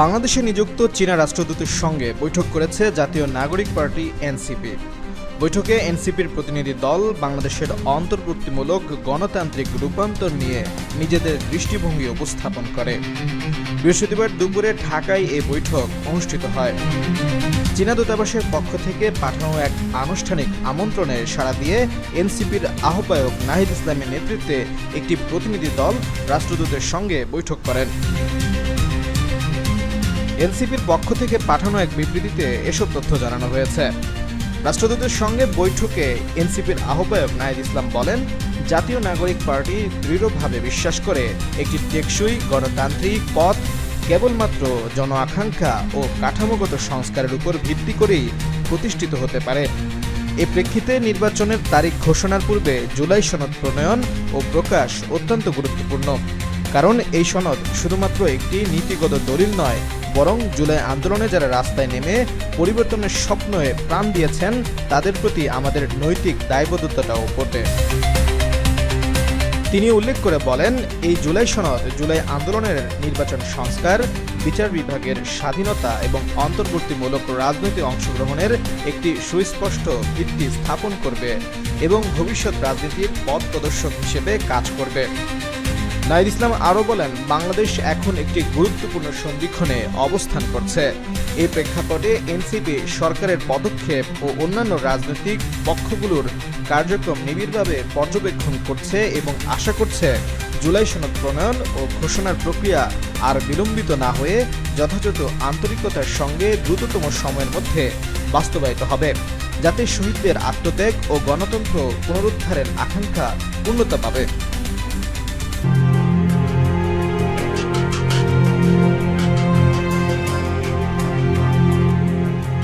বাংলাদেশে নিযুক্ত চীনা রাষ্ট্রদূতের সঙ্গে বৈঠক করেছে জাতীয় নাগরিক পার্টি এনসিপি। বৈঠকে এনসিপির প্রতিনিধি দল বাংলাদেশের অন্তর্বর্তীমূলক গণতান্ত্রিক রূপান্তর নিয়ে নিজেদের দৃষ্টিভঙ্গি উপস্থাপন করে। বৃহস্পতিবার দুপুরে ঢাকায় এই বৈঠক অনুষ্ঠিত হয়। চীনা দূতাবাসের পক্ষ থেকে পাঠানো এক আনুষ্ঠানিক আমন্ত্রণে সাড়া দিয়ে এনসিপির আহ্বায়ক নাহিদ ইসলামের নেতৃত্বে একটি প্রতিনিধি দল রাষ্ট্রদূতের সঙ্গে বৈঠক করেন। এনসিপির পক্ষ থেকে পাঠানো এক বিবৃতিতে এসব তথ্য জানানো হয়েছে। রাষ্ট্রদূতের সঙ্গে বৈঠকে এনসিপির আহ্বায়ক নাহিদ ইসলাম বলেন, জাতীয় নাগরিক পার্টি দৃঢ়ভাবে বিশ্বাস করে একটি টেকসই, গণতান্ত্রিক পথ কেবলমাত্র জন আকাঙ্ক্ষা ও কাঠামোগত সংস্কারের উপর ভিত্তি করেই প্রতিষ্ঠিত হতে পারে। এ প্রেক্ষিতে নির্বাচনের তারিখ ঘোষণার পূর্বে জুলাই সনদ প্রণয়ন ও প্রকাশ অত্যন্ত গুরুত্বপূর্ণ। কারণ এই সনদ শুধুমাত্র একটি নীতিগত দলিল নয় বরং জুলাই আন্দোলনে যারা রাস্তায় নেমে পরিবর্তনের স্বপ্নে প্রাণ দিয়েছেন, তাদের প্রতি আমাদের নৈতিক দায়বদ্ধতাটাও বটে। তিনি উল্লেখ করে বলেন, এই জুলাই সনদ জুলাই আন্দোলনের নির্বাচন সংস্কার, বিচার বিভাগের স্বাধীনতা এবং অন্তর্বর্তীমূলক রাজনৈতিক অংশগ্রহণের একটি সুস্পষ্ট ভিত্তি স্থাপন করবে এবং ভবিষ্যৎ রাজনীতির পথ প্রদর্শক হিসেবে কাজ করবে। নাইদ ইসলাম আরও বলেন, বাংলাদেশ এখন একটি গুরুত্বপূর্ণ সন্ধিক্ষণে অবস্থান করছে। এই প্রেক্ষাপটে এনসিপি সরকারের পদক্ষেপ ও অন্যান্য রাজনৈতিক পক্ষগুলোর কার্যক্রম নিবিড়ভাবে পর্যবেক্ষণ করছে এবং আশা করছে জুলাই সনদ প্রণয়ন ও ঘোষণার প্রক্রিয়া আর বিলম্বিত না হয়ে যথাযথ আন্তরিকতার সঙ্গে দ্রুততম সময়ের মধ্যে বাস্তবায়িত হবে। যাতে শহীদদের আত্মত্যাগ ও গণতন্ত্র পুনরুদ্ধারের আকাঙ্ক্ষা পূর্ণতা পাবে।